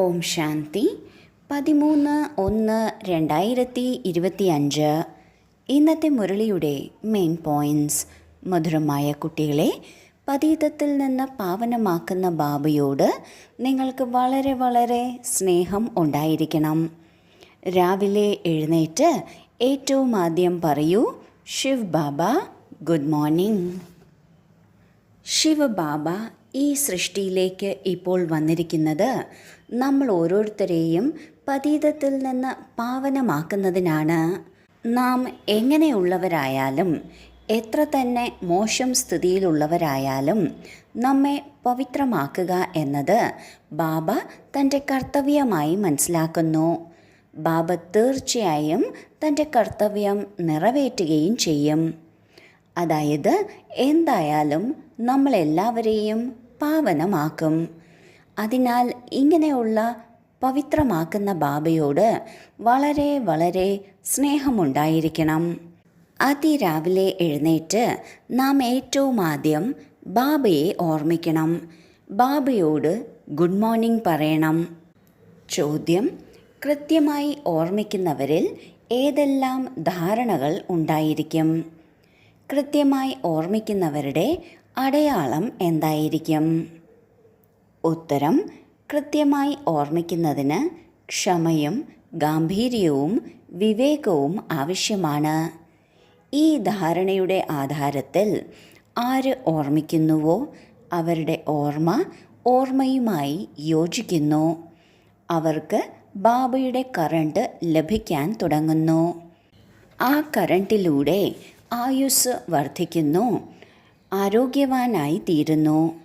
ഓം ശാന്തി. പതിമൂന്ന് ഒന്ന് രണ്ടായിരത്തി ഇരുപത്തി അഞ്ച് ഇന്നത്തെ മുരളിയുടെ മെയിൻ പോയിന്റ്സ് മധുരമായ കുട്ടികളെ പതീതത്തിൽ നിന്ന് പാവനമാക്കുന്ന ബാബയോട് നിങ്ങൾക്ക് വളരെ വളരെ സ്നേഹം ഉണ്ടായിരിക്കണം. രാവിലെ എഴുന്നേറ്റ് ഏറ്റവും ആദ്യം പറയൂ ശിവ് ബാബ ഗുഡ് മോർണിംഗ്. ശിവബാബ ഈ സൃഷ്ടിയിലേക്ക് ഇപ്പോൾ വന്നിരിക്കുന്നത് നമ്മൾ ഓരോരുത്തരെയും പതീതത്തിൽ നിന്ന് പാവനമാക്കുന്നതിനാണ്. നാം എങ്ങനെയുള്ളവരായാലും എത്ര തന്നെ മോശം സ്ഥിതിയിലുള്ളവരായാലും നമ്മെ പവിത്രമാക്കുക എന്നത് ബാബ തന്റെ കർത്തവ്യമായി മനസ്സിലാക്കുന്നു. ബാബ തീർച്ചയായും തന്റെ കർത്തവ്യം നിറവേറ്റുകയും ചെയ്യും. അതായത് എന്തായാലും നമ്മളെല്ലാവരെയും പാവനമാക്കും അതിനാൽ ഇങ്ങനെയുള്ള പവിത്രമാക്കുന്ന ബാബയോട് വളരെ വളരെ സ്നേഹമുണ്ടായിരിക്കണം. അതിരാവിലെ എഴുന്നേറ്റ് നാം ഏറ്റവും ആദ്യം ബാബയെ ഓർമ്മിക്കണം. ബാബയോട് ഗുഡ് മോർണിംഗ് പറയണം. ചോദ്യം കൃത്യമായി ഓർമ്മിക്കുന്നവരിൽ ഏതെല്ലാം ധാരണകൾ ഉണ്ടായിരിക്കും? കൃത്യമായി ഓർമ്മിക്കുന്നവരുടെ അടയാളം എന്തായിരിക്കും? ഉത്തരം കൃത്യമായി ഓർമ്മിക്കുന്നതിന് ക്ഷമയും ഗാംഭീര്യവും വിവേകവും ആവശ്യമാണ്. ഈ ധാരണയുടെ ആധാരത്തിൽ ആര് ഓർമ്മിക്കുന്നുവോ അവരുടെ ഓർമ്മ ഓർമ്മയുമായി യോജിക്കുന്നു. അവർക്ക് ബാബയുടെ കറണ്ട് ലഭിക്കാൻ തുടങ്ങുന്നു. ആ കറണ്ടിലൂടെ ആയുസ് വർദ്ധിക്കുന്നു. ആരോഗ്യവാനായി തീരുന്നു.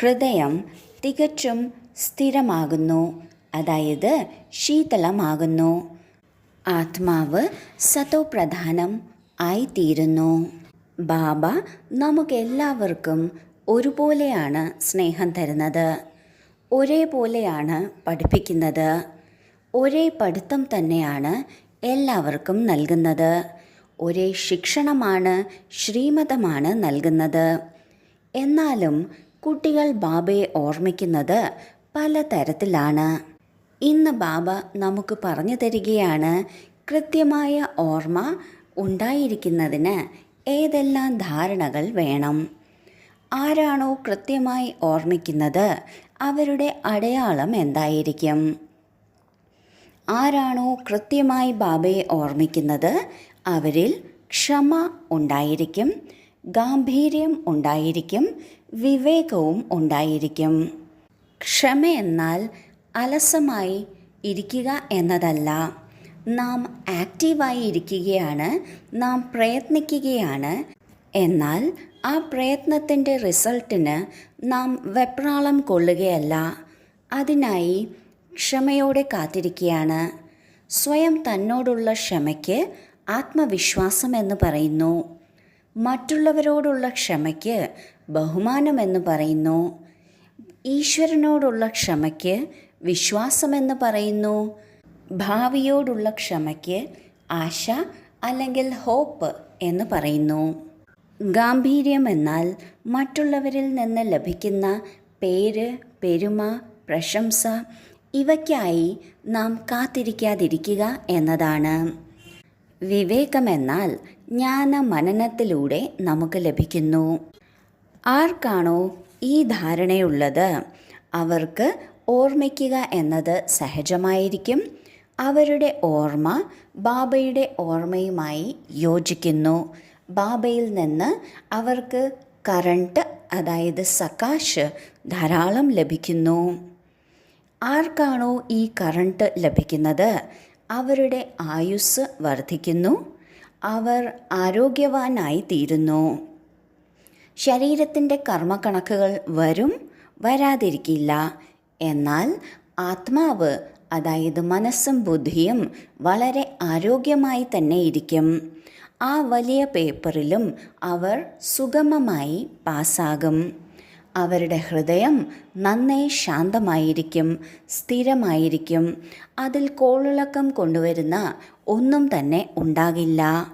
ഹൃദയം തികച്ചും സ്ഥിരമാകുന്നു. അതായത് ശീതളമാകുന്നു. ആത്മാവ് സതോപ്രധാനം ആയിത്തീരുന്നു. ബാബ നമുക്കെല്ലാവർക്കും ഒരുപോലെയാണ് സ്നേഹം തരുന്നത്. ഒരേപോലെയാണ് പഠിപ്പിക്കുന്നത്. ഒരേ പഠിത്തം തന്നെയാണ് എല്ലാവർക്കും നൽകുന്നത്. ഒരേ ശിക്ഷണമാണ് ശ്രീമതമാണ് നൽകുന്നത്. എന്നാലും കുട്ടികൾ ബാബയെ ഓർമ്മിക്കുന്നത് പലതരത്തിലാണ് ഇന്ന് ബാബ നമുക്ക് പറഞ്ഞു തരികയാണ് കൃത്യമായ ഓർമ്മ ഉണ്ടായിരിക്കുന്നതിന് ഏതെല്ലാം ധാരണകൾ വേണം. ആരാണോ കൃത്യമായി ഓർമ്മിക്കുന്നത് അവരുടെ അടയാളം എന്തായിരിക്കും? ആരാണോ കൃത്യമായി ബാബയെ ഓർമ്മിക്കുന്നത് അവരിൽ ക്ഷമ ഉണ്ടായിരിക്കും ഗാംഭീര്യം ഉണ്ടായിരിക്കും വിവേകവും ഉണ്ടായിരിക്കും. ക്ഷമ എന്നാൽ അലസമായി ഇരിക്കുക എന്നതല്ല. നാം ആക്റ്റീവായി ഇരിക്കുകയാണ് നാം പ്രയത്നിക്കുകയാണ്. എന്നാൽ ആ പ്രയത്നത്തിന്റെ റിസൾട്ടിന് നാം വെപ്രാളം കൊള്ളുകയല്ല. അതിനായി ക്ഷമയോടെ കാത്തിരിക്കുകയാണ്. സ്വയം തന്നോടുള്ള ക്ഷമയ്ക്ക് ആത്മവിശ്വാസം എന്ന് പറയുന്നു. മറ്റുള്ളവരോടുള്ള ക്ഷമയ്ക്ക് ബഹുമാനം എന്ന് പറയുന്നു. ഈശ്വരനോടുള്ള ക്ഷമയ്ക്ക് വിശ്വാസമെന്ന് പറയുന്നു. ഭാവിയോടുള്ള ക്ഷമയ്ക്ക് ആശ അല്ലെങ്കിൽ ഹോപ്പ് എന്ന് പറയുന്നു. ഗാംഭീര്യം എന്നാൽ മറ്റുള്ളവരിൽ നിന്ന് ലഭിക്കുന്ന പേര് പെരുമ പ്രശംസ ഇവയ്ക്കായി നാം കാത്തിരിക്കാതിരിക്കുക എന്നതാണ്. വിവേകമെന്നാൽ ജ്ഞാന മനനത്തിലൂടെ നമുക്ക് ലഭിക്കുന്നു. ആർക്കാണോ ഈ ധാരണയുള്ളത്? അവർക്ക് ഓർമ്മിക്കുക എന്നത് സഹജമായിരിക്കും. അവരുടെ ഓർമ്മ ബാബയുടെ ഓർമ്മയുമായി യോജിക്കുന്നു. ബാബയിൽ നിന്ന് അവർക്ക് കറണ്ട് അതായത് സകാശ് ധാരാളം ലഭിക്കുന്നു. ആർക്കാണോ ഈ കറണ്ട് ലഭിക്കുന്നത്? അവരുടെ ആയുസ് വർദ്ധിക്കുന്നു. അവർ ആരോഗ്യവാനായി തീരുന്നു ശരീരത്തിന്റെ കർമ്മക്കണക്കുകൾ വരും വരാതിരിക്കില്ല. എന്നാൽ ആത്മാവ് അതായത് മനസ്സും ബുദ്ധിയും വളരെ ആരോഗ്യമായി തന്നെ ഇരിക്കും. ആ വലിയ പേപ്പറിലും അവർ സുഗമമായി പാസ്സാകും. അവരുടെ ഹൃദയം നന്നേ ശാന്തമായിരിക്കും സ്ഥിരമായിരിക്കും. അതിൽ കോളിളക്കം കൊണ്ടുവരുന്ന ഒന്നും തന്നെ ഉണ്ടാകില്ല.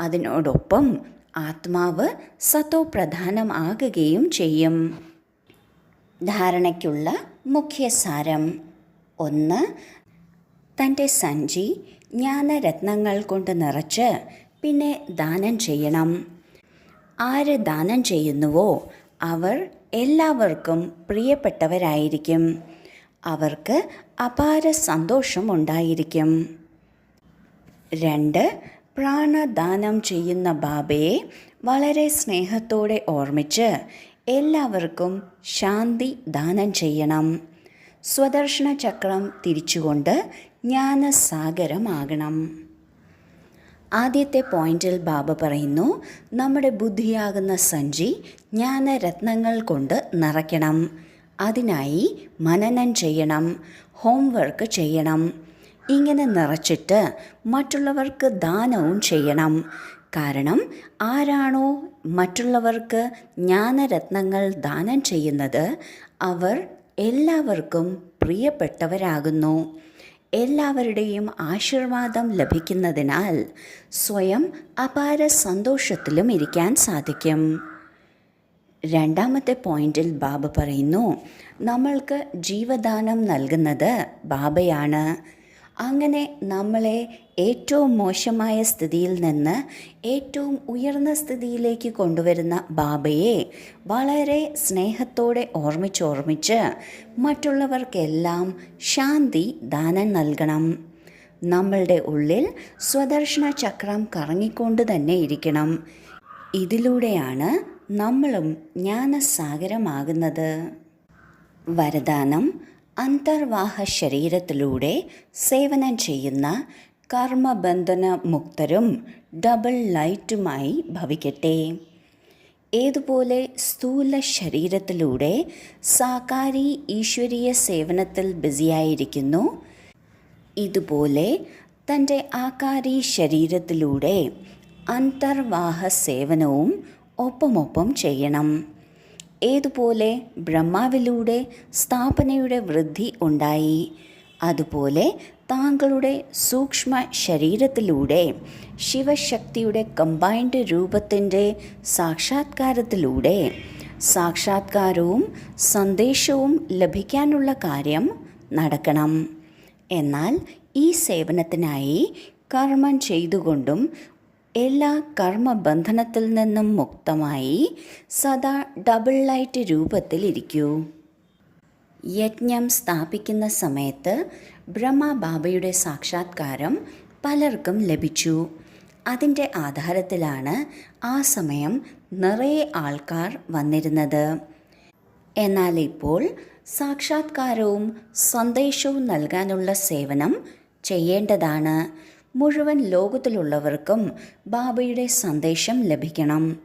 അതിനോടൊപ്പം ആത്മാവ് സത്വപ്രധാനമാകുകയും ചെയ്യും. ധാരണയ്ക്കുള്ള മുഖ്യസാരം ഒന്ന്. തന്റെ സഞ്ചി ജ്ഞാനരത്നങ്ങൾ കൊണ്ട് നിറച്ച് പിന്നെ ദാനം ചെയ്യണം. ആര് ദാനം ചെയ്യുന്നുവോ അവർ എല്ലാവർക്കും പ്രിയപ്പെട്ടവരായിരിക്കും. അവർക്ക് അപാര സന്തോഷമുണ്ടായിരിക്കും രണ്ട് പ്രാണദാനം ചെയ്യുന്ന ബാബയെ വളരെ സ്നേഹത്തോടെ ഓർമ്മിച്ച് എല്ലാവർക്കും ശാന്തി ദാനം ചെയ്യണം. സ്വദർശന ചക്രം തിരിച്ചുകൊണ്ട് ജ്ഞാനസാഗരമാകണം. ആദ്യത്തെ പോയിന്റിൽ ബാബ പറയുന്നു നമ്മുടെ ബുദ്ധിയാകുന്ന സഞ്ചി ജ്ഞാനരത്നങ്ങൾ കൊണ്ട് നിറയ്ക്കണം. അതിനായി മനനം ചെയ്യണം ഹോംവർക്ക് ചെയ്യണം. ഇങ്ങനെ നിറച്ചിട്ട് മറ്റുള്ളവർക്ക് ദാനവും ചെയ്യണം. കാരണം ആരാണോ മറ്റുള്ളവർക്ക് ജ്ഞാനരത്നങ്ങൾ ദാനം ചെയ്യുന്നത് അവർ എല്ലാവർക്കും പ്രിയപ്പെട്ടവരാകുന്നു. എല്ലാവരുടെയും ആശീർവാദം ലഭിക്കുന്നതിനാൽ സ്വയം അപാര സന്തോഷത്തിലും ഇരിക്കാൻ സാധിക്കും. രണ്ടാമത്തെ പോയിന്റിൽ ബാബ പറയുന്നു നമ്മൾക്ക് ജീവദാനം നൽകുന്നത് ബാബയാണ്. അങ്ങനെ നമ്മളെ ഏറ്റവും മോശമായ സ്ഥിതിയിൽ നിന്ന് ഏറ്റവും ഉയർന്ന സ്ഥിതിയിലേക്ക് കൊണ്ടുവരുന്ന ബാബയെ വളരെ സ്നേഹത്തോടെ ഓർമ്മിച്ചോർമ്മിച്ച് മറ്റുള്ളവർക്കെല്ലാം ശാന്തി ദാനം നൽകണം. നമ്മളുടെ ഉള്ളിൽ സ്വദർശന ചക്രം കറങ്ങിക്കൊണ്ട് തന്നെ ഇരിക്കണം. ഇതിലൂടെയാണ് നമ്മളും ജ്ഞാനസാഗരമാകുന്നത്. വരദാനം അന്തർവാഹ ശരീരത്തിലൂടെ സേവനം ചെയ്യുന്ന കർമ്മബന്ധന മുക്തരും ഡബിൾ ലൈറ്റുമായി ഭവിക്കട്ടെ. ഏതുപോലെ സ്ഥൂല ശരീരത്തിലൂടെ സാകാരി ഈശ്വരീയ സേവനത്തിൽ ബിസിയായിരിക്കുന്നു ഇതുപോലെ തന്റെ ആകാരി ശരീരത്തിലൂടെ അന്തർവാഹ സേവനവും ഒപ്പമൊപ്പം ചെയ്യണം. ഏതുപോലെ ബ്രഹ്മാവിലൂടെ സ്ഥാപനയുടെ വൃദ്ധി ഉണ്ടായി? അതുപോലെ താങ്കളുടെ സൂക്ഷ്മ ശരീരത്തിലൂടെ ശിവശക്തിയുടെ കമ്പൈൻഡ് രൂപത്തിന്റെ സാക്ഷാത്കാരത്തിലൂടെ സാക്ഷാത്കാരവും സന്ദേശവും ലഭിക്കാനുള്ള കാര്യം നടക്കണം. എന്നാൽ ഈ സേവനത്തിനായി കർമ്മം ചെയ്തുകൊണ്ടും എല്ലാ കർമ്മബന്ധനത്തിൽ നിന്നും മുക്തമായി സദാ ഡബിൾ ലൈറ്റ് രൂപത്തിലിരിക്കൂ യജ്ഞം സ്ഥാപിക്കുന്ന സമയത്ത് ബ്രഹ്മബാബയുടെ സാക്ഷാത്കാരം പലർക്കും ലഭിച്ചു. അതിന്റെ ആധാരത്തിലാണ് ആ സമയം നിറയെ ആൾക്കാർ വന്നിരുന്നത്. എന്നാൽ ഇപ്പോൾ സാക്ഷാത്കാരവും സന്ദേശവും നൽകാനുള്ള സേവനം ചെയ്യേണ്ടതാണ്. മുഴുവൻ ലോകത്തിലുള്ളവർക്കും ബാബയുടെ സന്ദേശം ലഭിക്കണം.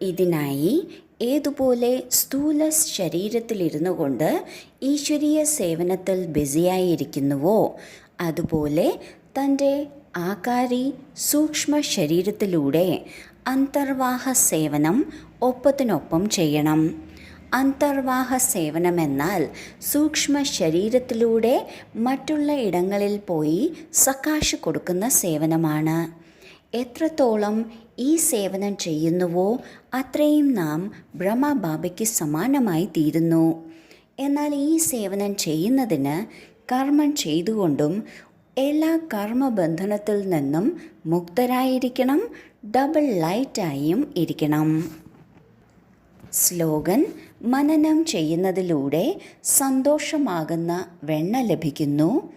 ഇതിനായി ഏതുപോലെ സ്ഥൂല ശരീരത്തിലിരുന്നു കൊണ്ട് ഈശ്വരീയ സേവനത്തിൽ ബിസിയായിരിക്കുന്നുവോ അതുപോലെ തന്റെ ആകാരി സൂക്ഷ്മ ശരീരത്തിലൂടെ അന്തർവാഹ സേവനം ഒപ്പത്തിനൊപ്പം ചെയ്യണം. അന്തർവാഹ സേവനമെന്നാൽ സൂക്ഷ്മ ശരീരത്തിലൂടെ മറ്റുള്ള ഇടങ്ങളിൽ പോയി സക്കാശ് കൊടുക്കുന്ന സേവനമാണ്. എത്രത്തോളം ഈ സേവനം ചെയ്യുന്നുവോ അത്രയും നാം ബ്രഹ്മബാബയ്ക്ക് സമാനമായി തീരുന്നു. എന്നാൽ ഈ സേവനം ചെയ്യുന്നതിന് കർമ്മം ചെയ്തുകൊണ്ടും എല്ലാ കർമ്മബന്ധനത്തിൽ നിന്നും മുക്തരായിരിക്കണം ഡബിൾ ലൈറ്റായും ഇരിക്കണം. സ്ലോഗൻ മനനം ചെയ്യുന്നതിലൂടെ സന്തോഷമാകുന്ന വെണ്ണ ലഭിക്കുന്നു.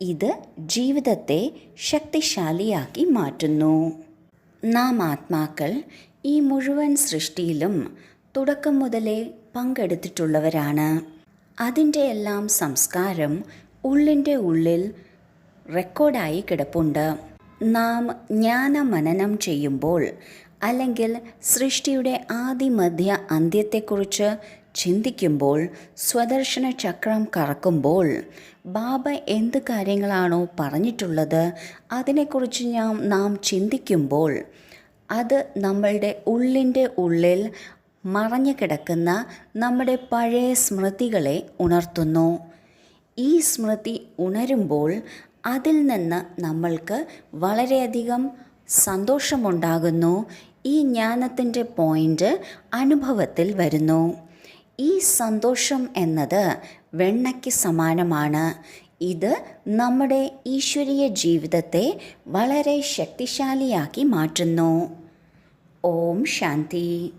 ഇത് ജീവിതത്തെ ശക്തിശാലിയാക്കി മാറ്റുന്നു. നാം ആത്മാക്കൾ ഈ മുഴുവൻ സൃഷ്ടിയിലും തുടക്കം മുതലേ പങ്കെടുത്തിട്ടുള്ളവരാണ്. അതിന്റെ എല്ലാം സംസ്കാരം ഉള്ളിന്റെ ഉള്ളിൽ റെക്കോർഡായി കിടപ്പുണ്ട്. നാം ജ്ഞാനമനനം ചെയ്യുമ്പോൾ അല്ലെങ്കിൽ സൃഷ്ടിയുടെ ആദിമധ്യ അന്ത്യത്തെക്കുറിച്ച് ചിന്തിക്കുമ്പോൾ സ്വദർശന ചക്രം കറക്കുമ്പോൾ ബാബ എന്ത് കാര്യങ്ങളാണോ പറഞ്ഞിട്ടുള്ളത് അതിനെക്കുറിച്ച് ഞാൻ നാം ചിന്തിക്കുമ്പോൾ അത് നമ്മളുടെ ഉള്ളിന്റെ ഉള്ളിൽ മറഞ്ഞു കിടക്കുന്ന നമ്മുടെ പഴയ സ്മൃതികളെ ഉണർത്തുന്നു. ഈ സ്മൃതി ഉണരുമ്പോൾ അതിൽ നിന്ന് നമ്മൾക്ക് വളരെയധികം സന്തോഷമുണ്ടാകുന്നു. ഈ ജ്ഞാനത്തിന്റെ പോയിന്റ് അനുഭവത്തിൽ വരുന്നു. ഈ സന്തോഷം എന്നത് വെണ്ണയ്ക്ക് സമാനമാണ്. ഇത് നമ്മുടെ ഈശ്വരീയ ജീവിതത്തെ വളരെ ശക്തിശാലിയാക്കി മാറ്റുന്നു. ഓം ശാന്തി.